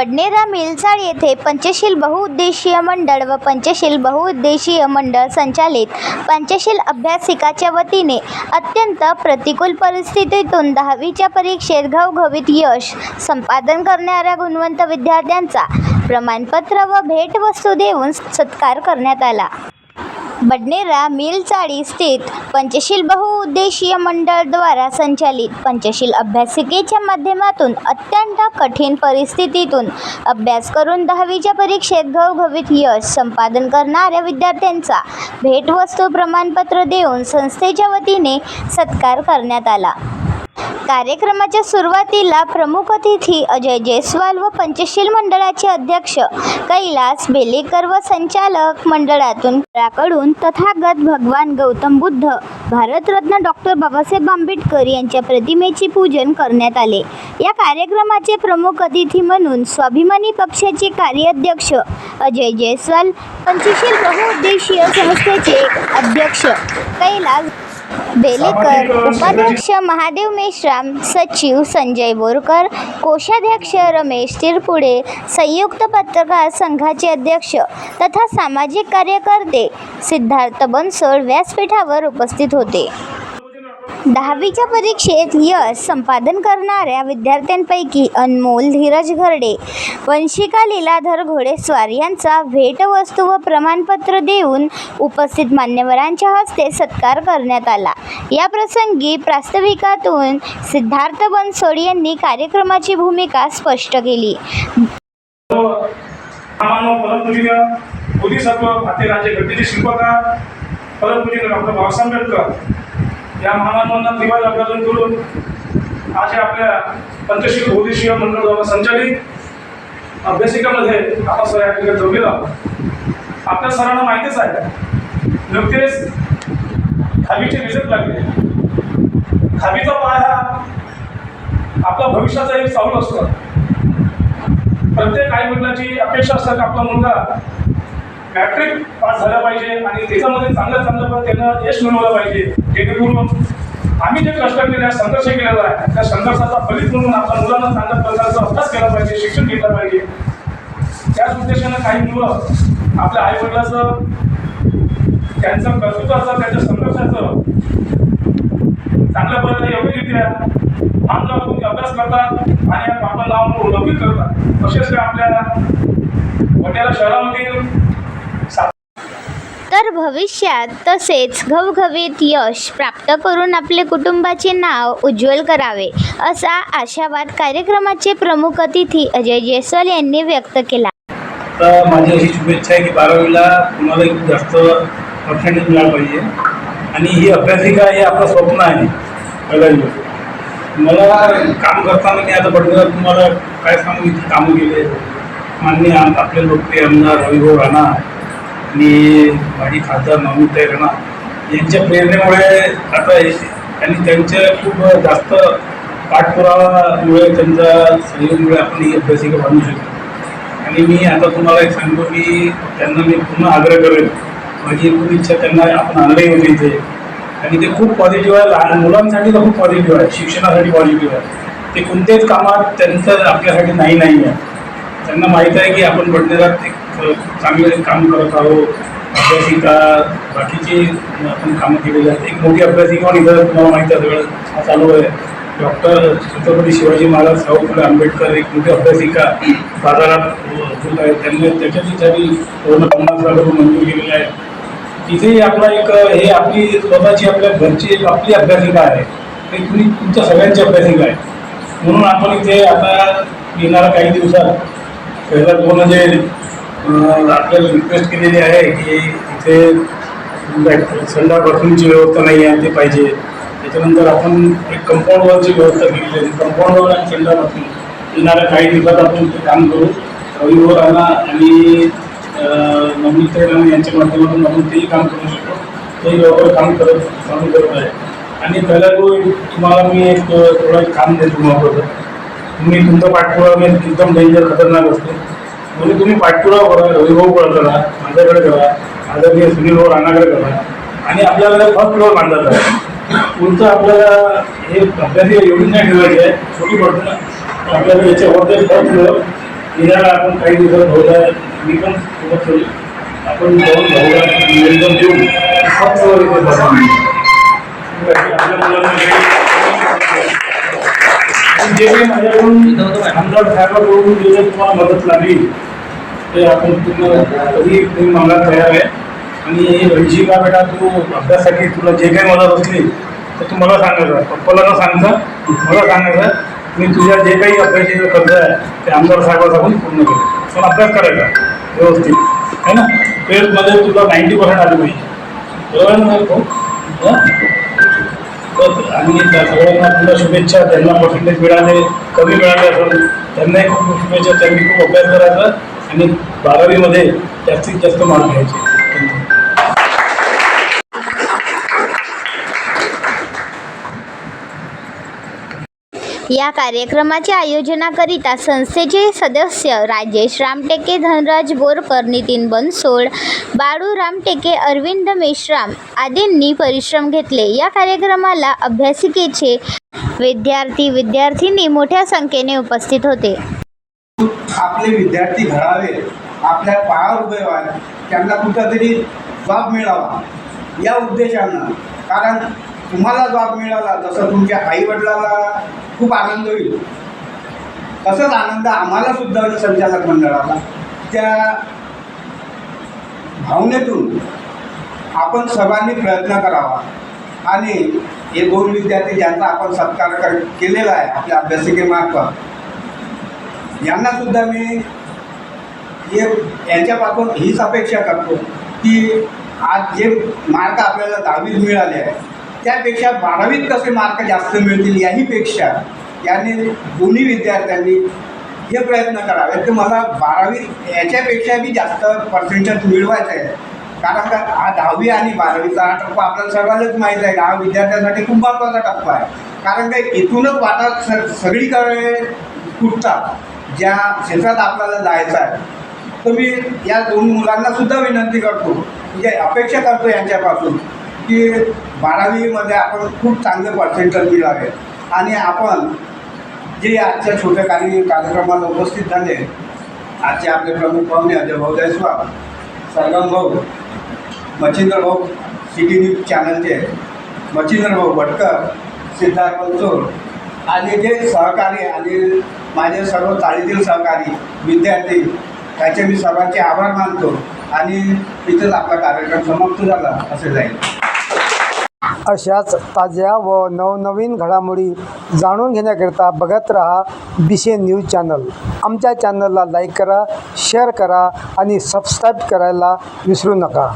बडनेरा मिलचाळ येथे पंचशील बहुउद्देशीय मंडळ व पंचशील बहुउद्देशीय मंडळ संचालित पंचशील अभ्यासिकाच्या वतीने अत्यंत प्रतिकूल परिस्थितीतून दहावीच्या परीक्षेत घवघवीत यश संपादन करणाऱ्या गुणवंत विद्यार्थ्यांचा प्रमाणपत्र व भेटवस्तू देऊन सत्कार करण्यात आला. बडनेरा मिल चाळी स्थित पंचशील बहुउद्देशीय मंडळद्वारा संचालित पंचशील अभ्यासिकेच्या माध्यमातून अत्यंत कठीण परिस्थितीतून अभ्यास करून दहावीच्या परीक्षेत घवघवीत यश संपादन करणाऱ्या विद्यार्थ्यांचा भेटवस्तू प्रमाणपत्र देऊन संस्थेच्या वतीने सत्कार करण्यात आला. कार्यक्रमाच्या सुरुवातीला प्रमुख अतिथी अजय जयस्वाल व पंचशील मंडळाचे अध्यक्ष कैलास बेलेकर व संचालक मंडळातून कडून तथागत भगवान गौतम बुद्ध भारतरत्न डॉक्टर बाबासाहेब आंबेडकर यांच्या प्रतिमेचे पूजन करण्यात आले. या कार्यक्रमाचे प्रमुख अतिथी म्हणून स्वाभिमानी पक्षाचे कार्याध्यक्ष अजय जयस्वाल पंचशील बहुउद्देशीय संस्थेचे अध्यक्ष कैलास बेलेकर उपाध्यक्ष महादेव मेश्राम सचिव संजय बोरकर कोषाध्यक्ष रमेश तिरपुडे संयुक्त पत्रकार संघाचे अध्यक्ष तथा सामाजिक कार्यकर्ते सिद्धार्थ बनसोड व्यासपीठावर उपस्थित होते. दहावीच्या परीक्षेत यश संपादन करणाऱ्या विद्यार्थ्यांपैकी अनमोल धीरज घरडे वंशिका लीलाधर घोडेस्वार यांचा भेटवस्तू व प्रमाणपत्र देऊन उपस्थित मान्यवरांच्या हस्ते सत्कार करण्यात आला. या प्रसंगी प्रास्ताविकातून सिद्धार्थ बनसोड यांनी कार्यक्रमाची भूमिका स्पष्ट केली. बोधिसत्व भारतीय राज्य घटनेचे शिल्पकार परमपूजी डॉक्टर बाबासाहेब आंबेडकर या महामानवांना दिवाळी अभिवादन करून आज आपल्या पंचशील बोधिशिव मंडळ द्वारा संचालित अभ्यासिकामध्ये आपण सर या ठिकाणी जमलेलो आहोत. आपल्या सरांना माहितीच आहे नुकतेच दहावीचे रिझल्ट लागले. दहावीचा पाय हा आपला भविष्याचा एक चालू असतं. प्रत्येक आई वडिलांची अपेक्षा असतात आपला मुलगा मॅट्रिक पास झाला पाहिजे आणि त्याच्यामध्ये चांगलं चांगलं पण त्यानं यश मिळवलं पाहिजे. जेणेकरून आम्ही जे कष्ट केले संघर्ष केलेला आहे. त्या संघर्षाचा फलित म्हणून आपल्या मुलांना चांगल्या प्रकारचा अभ्यास केला पाहिजे शिक्षण घेतलं पाहिजे. त्याच उद्देशानं काही मुलं आपल्या आई वडिलाचं त्यांचं कर्तृत्वाचं त्यांच्या संघर्षाचं चांगल्या प्रकारे योग्यरित्या मान लावून अभ्यास करतात आणि आपलं नाव लौकिक करतात. तसेच काय आपल्या वड्याला शहरामधील तर भविष्यात तसेच घवघवीत यश प्राप्त करून आपले कुटुंबाचे नाव उज्ज्वल करावे असा आशावाद कार्यक्रमाचे प्रमुख अतिथी अजय जयस्वाल यांनी व्यक्त केला. तर माझी अशी शुभेच्छा आहे की बारावीला तुम्हाला खूप जास्त पर्सेंटेज मिळालं पाहिजे. आणि ही अभ्यासिका हे आपलं स्वप्न आहे. मला काम करताना मी आता बडनेरात तुम्हाला काय सांगू इथे कामं केले. मान्य आपले लोकप्रिय आमदार रविभाऊ राणा. आणि माजी खासदार नवनीताई राणा यांच्या प्रेरणेमुळे आता आणि त्यांच्या खूप जास्त पाठपुरावामुळे त्यांचा सहयोगमुळे आपण ही अभ्यासिका बांधू शकतो. आणि मी आता तुम्हाला एक सांगतो की त्यांना मी पुन्हा आग्रह करेन माझी एकूण इच्छा त्यांना आपण आणलंही होते इथे आणि ते खूप पॉझिटिव्ह आहे. लहान मुलांसाठी तर खूप पॉझिटिव्ह आहे. शिक्षणासाठी पॉझिटिव्ह आहे. ते कोणत्याच कामात त्यांचं आपल्यासाठी नाही नाही आहे. त्यांना माहीत आहे की आपण बडनेरात एक चांगलं काम करत आहोत. अभ्यासिका बाकीचे आपण कामं केलेली आहेत. एक मोठी अभ्यासिका पण इथं तुम्हाला माहीत आहे सगळं चालू आहे. डॉक्टर छत्रपती शिवाजी महाराज साहू फुले आंबेडकर एक मोठी अभ्यासिका बाजारात होत आहे त्यांनी त्याच्यासाठी पूर्ण पन्नास लाख रुपये मंजूर केलेले आहे तिथेही आपला एक हे आपली स्वतःची आपल्या घरची एक आपली अभ्यासिका आहे. ते तुम्ही तुमच्या सगळ्यांची अभ्यासिका आहे. म्हणून आपण इथे आता येणाऱ्या काही दिवसात पहिला पूर्ण जे आपल्याला रिक्वेस्ट केलेली आहे की इथे म्हणजे संडा बाथरूमची व्यवस्था नाही आहे ते पाहिजे. त्याच्यानंतर आपण एक कंपाऊंड वॉलची व्यवस्था केलेली आहे. कंपाऊंड वॉल आणि संडा बाथरूम येणाऱ्या काही दिवसात आपण ते काम करू. रविवार आणि नवनीत यांच्या माध्यमातून आपण तेही काम करू शकतो. तेही लवकर काम करत चालू करत आहे. आणि पहिला जो तुम्हाला मी एक थोडं काम देतो महत्त्वाचं तुम्ही तुमचा पाठपुरावा मी एकदम डेंजर खतरनाक असतो. म्हणजे तुम्ही पाठपुरावा करा रविभाऊ करा माझ्याकडे करा आदरणीय सुनील भाऊ राणाकडे करा आणि आपल्याकडे फर्स्ट फ्लोअर मांडला जा पुढचं आपल्याला हे अभ्यासी एवढी नाही ठेवायची आहे छोटी पडतो ना. आपल्याला याच्यावर फर्स्ट फ्लोअर गेल्याला आपण काही दिवसात भाऊला मी पण सोबत करू. आपण जाऊन भाऊला निवेदन देऊन फ्लोअर इथे बघा आपल्या मुलांना जे काही माझ्याकडून आमदार साहेबाकडून जे काही तुम्हाला मदत लागली ते आपण कधी तुम्ही मला तयार आहे. आणि रणजी का बेटा तू अभ्यासासाठी तुला जे काही मदत असली तर तू मला सांगायचं पप्पाला न सांगता मला सांगायचं मी तुझ्या जे काही अभ्यासाचं कर्ज आहे ते आमदार साहेबांकडून पूर्ण केलं. पण अभ्यास करायचा व्यवस्थित. है ना? ट्वेल्थमध्ये तुला नाईन्टी पर्सेंट आली पाहिजे. बरोबर ना आणि त्या सगळ्यांना तुला शुभेच्छा त्यांना पर्सेंटेज मिळाले कमी मिळाले असेल त्यांनाही खूप खूप शुभेच्छा. त्यांनी खूप अभ्यास करायचा आणि बारावीमध्ये जास्तीत जास्त मार्क घ्यायचे. या कार्यक्रमाच्या आयोजनाकरिता संस्थेचे सदस्य राजेश रामटेके धनराज बोरकर नितीन बनसोड बाळू रामटेके अरविंद मेश्राम आदींनी परिश्रम घेतले. या कार्यक्रमाला अभ्यासिकेचे विद्यार्थी विद्यार्थिनी मोठ्या संख्येने उपस्थित होते. आपले विद्यार्थी घडावे आपल्या पायावर उभे व्हावे त्यांना कुठंतरी जॉब मिळावा या उद्देशानं. कारण तुम्हाला जॉब मिळाला जसं तुमच्या आईवडिलाला खूप आनंद होईल तसंच आनंद आम्हाला सुद्धा होईल संचालक मंडळाला. त्या भावनेतून आपण सर्वांनी प्रयत्न करावा. आणि हे दोन विद्यार्थी ज्यांचा आपण सत्कार कर केलेला आहे आपल्या अभ्यासिकेमार्फत यांनासुद्धा मी हे यांच्यापासून हीच अपेक्षा करतो की आज जे मार्क आपल्याला दहावीत मिळाले आहे त्यापेक्षा बारावीत कसे मार्क जास्त मिळतील याहीपेक्षा याने दोन्ही विद्यार्थ्यांनी हे प्रयत्न करावे. की मला बारावीत याच्यापेक्षा बी जास्त पर्सेंटेज मिळवायचं आहे. कारण का हा दहावी आणि बारावीचा हा टप्पा आपल्याला सर्वांनाच माहीत आहे. हा विद्यार्थ्यांसाठी खूप महत्त्वाचा टप्पा आहे. कारण काय इथूनच वाटा स सगळीकडे कुठतात ज्या क्षेत्रात आपल्याला जायचं आहे. तर मी या दोन मुलांना सुद्धा विनंती करतो. म्हणजे अपेक्षा करतो यांच्यापासून. की बारावीमध्ये आपण खूप चांगले पर्सेंटेज मिळावे आणि आपण जे आजच्या छोट्या काही कार्यक्रमाला उपस्थित झाले आजचे आपले प्रमुख पाहुणे अजय भाऊ जयस्वाल सरगम भाऊ मच्छिंद्र भाऊ सिटी न्यूज चॅनलचे मच्छिंद्र भाऊ भटकर सिद्धार्थ बनसोड आणि जे सहकारी आणि माझे सर्व चाळीतील सहकारी विद्यार्थी त्याचे मी सर्वांचे आभार मानतो. आणि इथेच आपला कार्यक्रम समाप्त झाला असे जाईल. अशाच ताज्या व नवनवीन घडामोडी जाणून घेण्याकरिता बघत रहा बिशे न्यूज चॅनल. आमच्या चॅनलला लाईक करा शेअर करा आणि सबस्क्राईब करायला विसरू नका.